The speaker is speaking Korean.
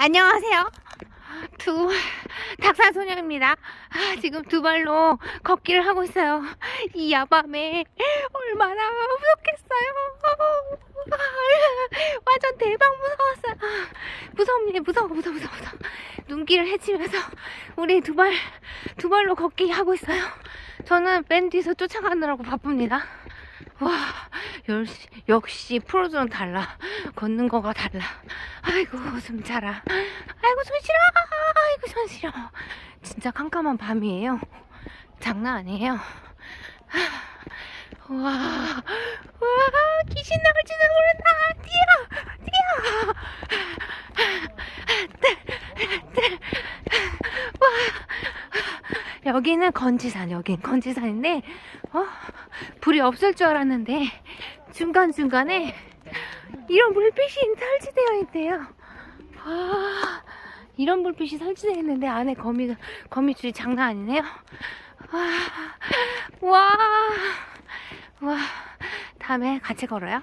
안녕하세요. 두 닭산 소녀입니다. 아, 지금 두 발로 걷기를 하고 있어요. 이 야밤에 얼마나 무섭겠어요. 완전 대박 무서웠어요. 무섭네, 무서워, 무서워, 무서워, 무서워. 눈길을 헤치면서 우리 두 발, 두 발로 걷기 하고 있어요. 저는 맨 뒤에서 쫓아가느라고 바쁩니다. 와, 역시, 역시 프로들은 달라. 걷는 거가 달라. 아이고, 숨 차라. 아이고, 손 시려. 아이고, 손 시려. 진짜 깜깜한 밤이에요. 장난 아니에요. 와, 와, 귀신 나올지도 모른다. 뛰어, 뛰어. 와, 여기는 건지산, 여긴 건지산인데, 어, 불이 없을 줄 알았는데, 중간중간에 이런 불빛이 설치되어 있대요. 와, 이런 불빛이 설치되어 있는데 안에 거미, 거미줄이 장난 아니네요. 와, 와, 와, 다음에 같이 걸어요.